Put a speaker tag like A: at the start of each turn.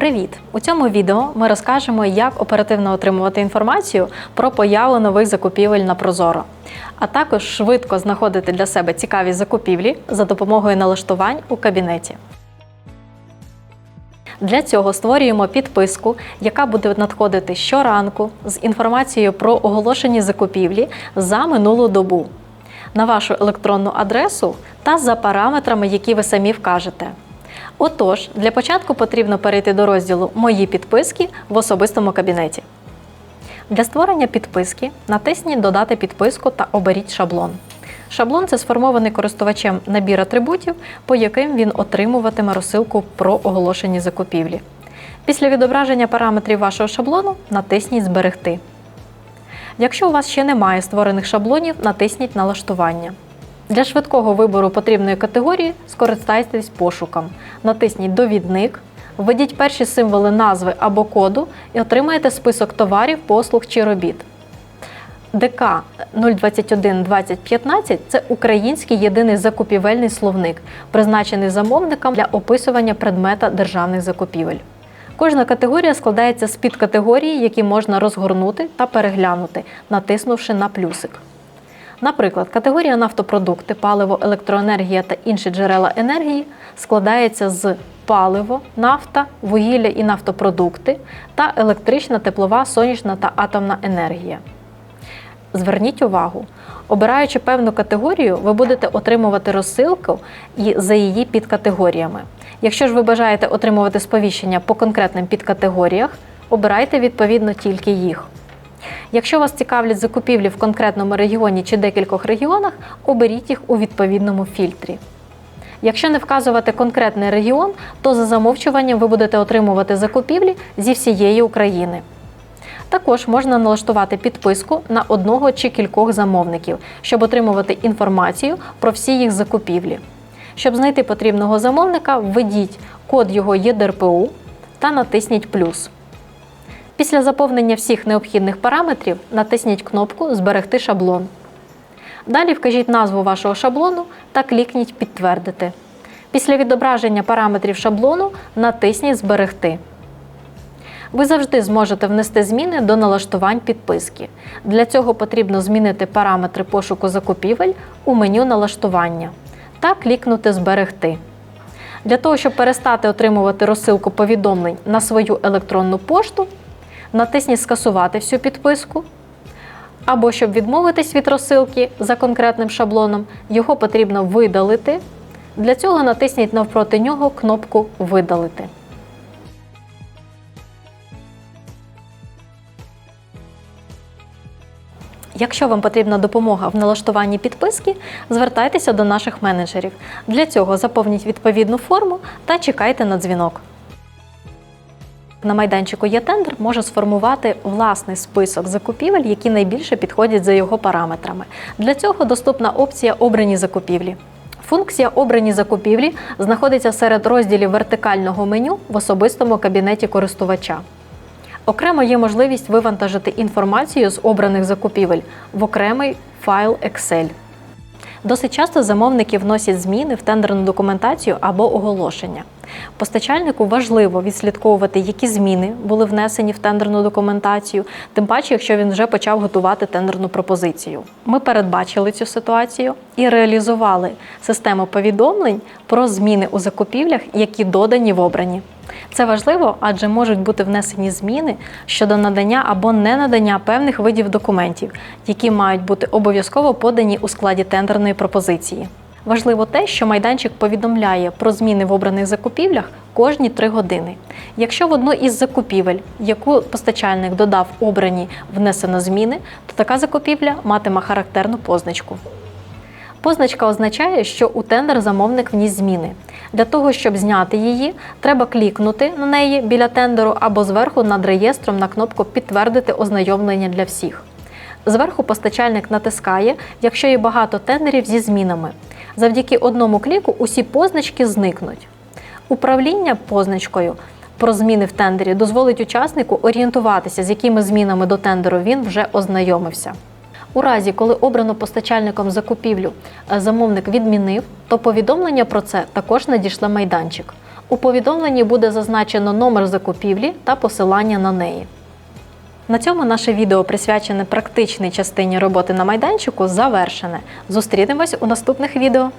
A: Привіт! У цьому відео ми розкажемо, як оперативно отримувати інформацію про появу нових закупівель на Прозоро, а також швидко знаходити для себе цікаві закупівлі за допомогою налаштувань у кабінеті. Для цього створюємо підписку, яка буде надходити щоранку з інформацією про оголошені закупівлі за минулу добу на вашу електронну адресу та за параметрами, які ви самі вкажете. Отож, для початку потрібно перейти до розділу Мої підписки в особистому кабінеті. Для створення підписки натисніть Додати підписку та оберіть шаблон. Шаблон це сформований користувачем набір атрибутів, по яким він отримуватиме розсилку про оголошені закупівлі. Після відображення параметрів вашого шаблону натисніть Зберегти. Якщо у вас ще немає створених шаблонів, натисніть Налаштування. Для швидкого вибору потрібної категорії скористайтесь пошуком. Натисніть Довідник, введіть перші символи назви або коду і отримаєте список товарів, послуг чи робіт. ДК 021 2015 це український єдиний закупівельний словник, призначений замовникам для описування предмета державних закупівель. Кожна категорія складається з підкатегорії, які можна розгорнути та переглянути, натиснувши на плюсик. Наприклад, категорія нафтопродукти, паливо, електроенергія та інші джерела енергії складається з паливо, нафта, вугілля і нафтопродукти та електрична, теплова, сонячна та атомна енергія. Зверніть увагу, обираючи певну категорію, ви будете отримувати розсилку і за її підкатегоріями. Якщо ж ви бажаєте отримувати сповіщення по конкретним підкатегоріях, обирайте відповідно тільки їх. Якщо вас цікавлять закупівлі в конкретному регіоні чи декількох регіонах, оберіть їх у відповідному фільтрі. Якщо не вказувати конкретний регіон, то за замовчуванням ви будете отримувати закупівлі зі всієї України. Також можна налаштувати підписку на одного чи кількох замовників, щоб отримувати інформацію про всі їх закупівлі. Щоб знайти потрібного замовника, введіть код його ЄДРПУ та натисніть плюс. Після заповнення всіх необхідних параметрів натисніть кнопку Зберегти шаблон. Далі вкажіть назву вашого шаблону та клікніть Підтвердити. Після відображення параметрів шаблону натисніть Зберегти. Ви завжди зможете внести зміни до налаштувань підписки. Для цього потрібно змінити параметри пошуку закупівель у меню налаштування та клікнути Зберегти. Для того, щоб перестати отримувати розсилку повідомлень на свою електронну пошту, натисніть Скасувати всю підписку. Або щоб відмовитись від розсилки за конкретним шаблоном, його потрібно видалити. Для цього натисніть навпроти нього кнопку Видалити. Якщо вам потрібна допомога в налаштуванні підписки, звертайтеся до наших менеджерів. Для цього заповніть відповідну форму та чекайте на дзвінок. На майданчику «Є-тендер» може сформувати власний список закупівель, які найбільше підходять за його параметрами. Для цього доступна опція Обрані закупівлі. Функція Обрані закупівлі знаходиться серед розділів вертикального меню в особистому кабінеті користувача. Окремо є можливість вивантажити інформацію з обраних закупівель в окремий файл Excel. Досить часто замовники вносять зміни в тендерну документацію або оголошення. Постачальнику важливо відслідковувати, які зміни були внесені в тендерну документацію, тим паче, якщо він вже почав готувати тендерну пропозицію. Ми передбачили цю ситуацію і реалізували систему повідомлень про зміни у закупівлях, які додані в обрані. Це важливо, адже можуть бути внесені зміни щодо надання або ненадання певних видів документів, які мають бути обов'язково подані у складі тендерної пропозиції. Важливо те, що майданчик повідомляє про зміни в обраних закупівлях кожні 3 години. Якщо в одну із закупівель, яку постачальник додав обрані, внесено зміни, то така закупівля матиме характерну позначку. Позначка означає, що у тендер замовник вніс зміни. Для того, щоб зняти її, треба клікнути на неї біля тендеру або зверху над реєстром на кнопку Підтвердити ознайомлення для всіх. Зверху постачальник натискає, якщо є багато тендерів зі змінами. Завдяки одному кліку усі позначки зникнуть. Управління позначкою про зміни в тендері дозволить учаснику орієнтуватися, з якими змінами до тендеру він вже ознайомився. У разі, коли обрано постачальником закупівлю е, замовник відмінив, то повідомлення про це також надійшле майданчик. У повідомленні буде зазначено номер закупівлі та посилання на неї. На цьому наше відео, присвячене практичній частині роботи на майданчику, завершене. Зустрінемось у наступних відео.